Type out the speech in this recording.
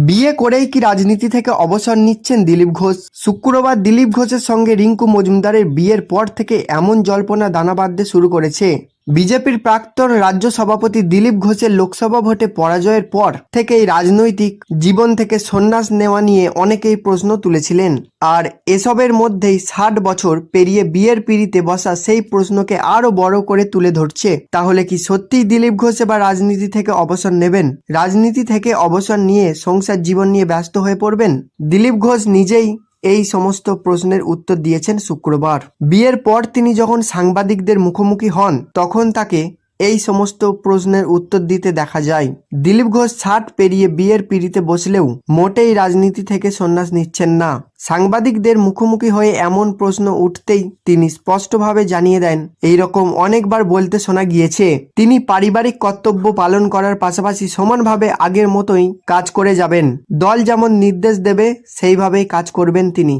বিয়ে করেই কি রাজনীতি থেকে অবসর নিচ্ছেন দিলীপ ঘোষ? শুক্রবার দিলীপ ঘোষের সঙ্গে রিঙ্কু মজুমদারের বিয়ের পর থেকে এমন জল্পনা দানা বাঁধতে শুরু করেছে বিজেপির প্রাক্তন রাজ্য সভাপতি দিলীপ ঘোষের লোকসভা ভোটে পরাজয়ের পর থেকেই রাজনৈতিক জীবন থেকে সন্ন্যাস নেওয়া নিয়ে অনেকেই প্রশ্ন তুলেছিলেন। আর এসবের মধ্যেই ষাট বছর পেরিয়ে বিয়ের পিড়িতে বসা সেই প্রশ্নকে আরও বড় করে তুলে ধরছে। তাহলে কি সত্যিই দিলীপ ঘোষ এবার রাজনীতি থেকে অবসর নেবেন? রাজনীতি থেকে অবসর নিয়ে সংসার জীবন নিয়ে ব্যস্ত হয়ে পড়বেন? দিলীপ ঘোষ নিজেই এই সমস্ত প্রশ্নের উত্তর দিয়েছেন শুক্রবার। বিয়ের পর তিনি যখন সাংবাদিকদের মুখোমুখি হন, তখন তাকে এই সমস্ত প্রশ্নের উত্তর দিতে দেখা যায়। দিলীপ ঘোষ ষাট পেরিয়ে বিয়ের পিড়িতে বসলেও মোটেই রাজনীতি থেকে সন্ন্যাস নিচ্ছেন না। সাংবাদিকদের মুখোমুখি হয়ে এমন প্রশ্ন উঠতেই তিনি স্পষ্টভাবে জানিয়ে দেন এই রকম অনেকবার বলতে শোনা গিয়েছে, তিনি পারিবারিক কর্তব্য পালন করার পাশাপাশি সমানভাবে আগের মতোই কাজ করে যাবেন। দল যেমন নির্দেশ দেবে, সেইভাবেই কাজ করবেন তিনি।